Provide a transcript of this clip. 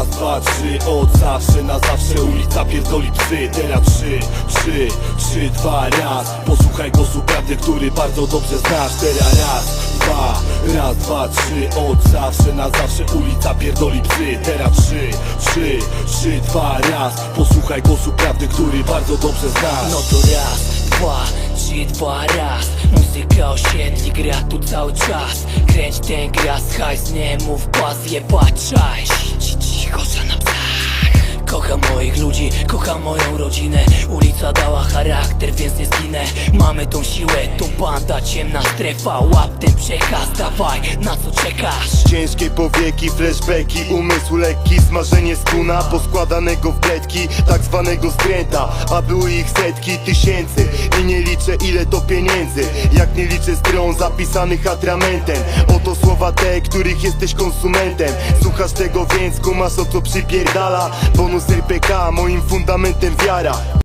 raz, dwa, trzy Od zawsze na zawsze ulica pierdoli psy. Teraz trzy, trzy, trzy, dwa, raz. Posłuchaj głosu prawdy, który bardzo dobrze znasz. Teraz raz, dwa, raz, dwa, trzy Od zawsze na zawsze ulica pierdoli psy. Teraz trzy, trzy, trzy, dwa, raz. Posłuchaj głosu prawdy, który bardzo dobrze znasz. No to raz, dwa, trzy, dwa, raz. Muzyka osiedli, gra tu cały czas. Kręć ten gras, hajs, nie mów baz, jebać czaj Za na psach. Kocham moich ludzi, kocham moją rodzinę. Ulica dała charakter, więc nie zginę. Mamy tą siłę, tą banda, ciemna strefa. Łap ten przekaz, dawaj, na co czekasz? Ciężkie powieki, flashbacki, umysł lekki Smażenie skuna poskładanego w bledki Tak zwanego skręta, a były ich setki tysięcy. I nie liczę ile to pieniędzy. Jak nie liczę stron zapisanych atramentem Oto słowa te, których jesteś konsumentem. Słuchasz tego więc kumasz o co przypierdala. Bonus RPK, moim fundamentem wiara